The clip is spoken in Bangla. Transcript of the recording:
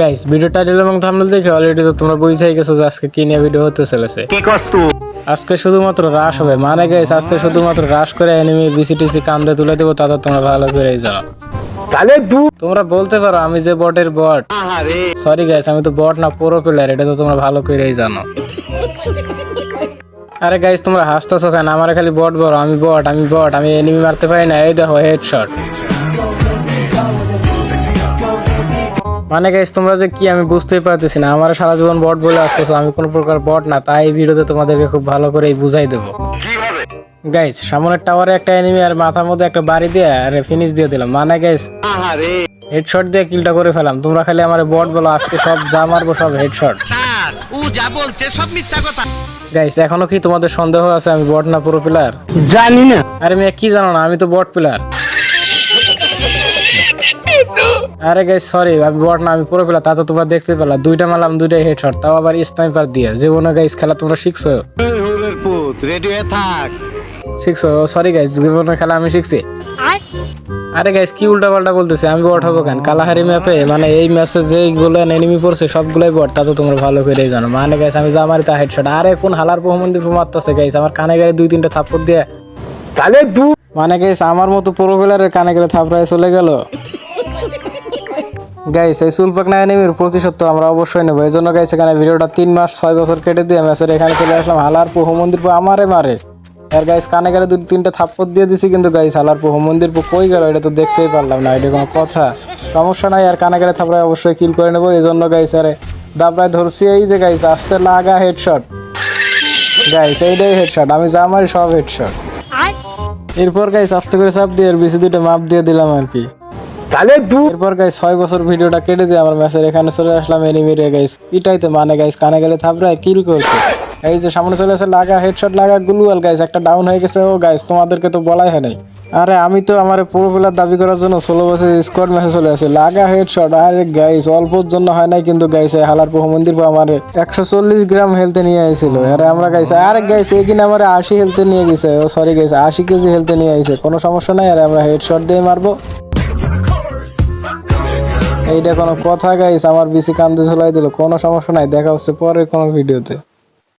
গাইস ভিডিও টাইটেল এবং থাম্বনেল দেখে অলরেডি তো তোমরা বুঝেই গেছো যে আজকে কি নিয়ে ভিডিও হতে চলেছে কি করছ আজকে শুধুমাত্র রাশ হবে। মানে গাইস আজকে শুধুমাত্র রাশ করে এনিমি বিসিটিসি কান্দে তুলে দেবো তাতে তোমরা ভালো করেই যাও। তাহলে দু তোমরা বলতে পারো আমি যে বটের বট আরে সরি গাইস আমি তো বট না পুরো প্লেয়ার এটা তো তোমরা ভালো করেই জানো। আরে গাইস তোমরা হাসতেছো কেন? আমার খালি বট বড় আমি বট আমি বট আমি এনিমি মারতে পারি না। এই দেখো হেডশট মানে গাইস তোমরা যে কি আমি বুঝতেই পারতেছি না। আমার সারা জীবন বট বলে আসতেছো আমি কোনো প্রকার বট না তাই এই ভিডিওতে তোমাদেরকে খুব ভালো করে বুঝাই দেবো। গাইস সামনের টাওয়ারে একটা এনিমি আর মাথার মধ্যে একটা বাড়ি দিয়ে আরে ফিনিশ দিয়ে দিলাম। মানে গাইস আরে হেডশট দিয়ে কিলটা করে ফেলাম। তোমরা খালি আমার বট বলো আজকে সব যা মারবো সব হেডশট ও যা বলছে সব মিথ্যা কথা। গাইস এখনও কি তোমাদের সন্দেহ আছে আমি বট না পুরো প্লেয়ার জানি না। আরে মেয়ে কি জানো না আমি তো বট প্লেয়ার আরে গাইস সরি আমি বট না আমি পুরো প্লেয়ার তা তো তোমরা দেখতে পেলা। দুইটা মারলাম দুইটাই হেডশট তাও আবার স্নাইপার দিয়ে। জীবনে গাইস খেলা তোমরা শিখছো? হুলের পুত রেডি হয়ে থাক শিখছো সরি গাইস জীবনে খেলা আমি শিখছি। আরে গাইস কি উল্টা পাল্টা বলতেছে? আমি বট হব কেন? কালাহারি ম্যাপে মানে এই ম্যাচে যেগুলো এনিমি পড়ছে সবগুলোই বট তা তো তোমরা ভালো করেই জানো। মানে গাইস আমি যা মারি তা হেডশট আরে কোন হালার প্রমন্দির মারতেছে গাইস আমার কানে গায়ে দুই তিনটা থাপ্পড় দিয়ে। তাহলে দু মানে গাইস আমার মতো পুরো প্লেয়ারের কানে গেলে থাপড়ায় চলে গেল। গাইস এই সুলপাক না এনিমির প্রতিশোধ তো আমরা অবশ্যই নেব। এই জন্য গাইস এখানে ভিডিওটা তিন মাস ছয় বছর কেটে দিয়ে ম্যাচের এখানে চলে আসলাম হালার পোহ মন্দির পো আমারে মারে। আর গাইস কানে গেলে দুই তিনটা থাপ্পড় দিয়ে দিছি কিন্তু গাইস হালার পোহ মন্দির পো কই গেল? এটা তো দেখতেই পারলাম না এটা কোনো কথা। সমস্যা নাই আর কানে গেলে থাপড়ায় অবশ্যই কিল করে নেব। এই জন্য গাইস আরে দাবড়ায় ধরছি এই যে গাইস আসছে লাগা হেডশট গাইস এইটাই হেডশট আমি যা মারি সব হেডশট এরপর গাইস আস্তে করে চাপ দিয়ে আর বেশি দুটো মাপ দিয়ে দিলাম আর কি। তাহলে দু এরপর গাইস ছয় বছর ভিডিওটা কেটে দিয়ে আমার ম্যাচের এখানে চলে আসলাম এনিমিরে গাইস এটাই তো মানে গাইস কানে গেলে থাপড়ায় কিল করতে। এই যে সামনে চলে আসে লাগা হেডশট লাগা, গ্লুয়াল গাইস একটা ডাউন হয়ে গেছে ও গাইস তোমাদেরকে তো বলাই হয় নাই। আরে আমি তো আমার পুরো প্লেয়ার দাবি করার জন্য ষোলো বছর স্কোয়াড ম্যাচে চলে আসি। লাগা হেডশট আরে গাইস অল্পর জন্য হয় নাই কিন্তু গাইস এই হালার বহু মন্দির আমার একশো চল্লিশ গ্রাম হেলতে নিয়ে আইছিল। আরে আমরা গাইস আরে গাইস এই কিনা আমার আশি হেলতে নিয়ে গেছে। ও সরি গাইস আশি কেজি হেলতে নিয়ে আইছে। কোনো সমস্যা নাই, আরে আমরা হেডশট দিয়ে মারবো। এইটা কোনো কথা গাইছে আমার বেশি কান্দে ঝুলাই দিল। কোনো সমস্যা নাই। দেখা হচ্ছে পরে কোনো ভিডিওতে।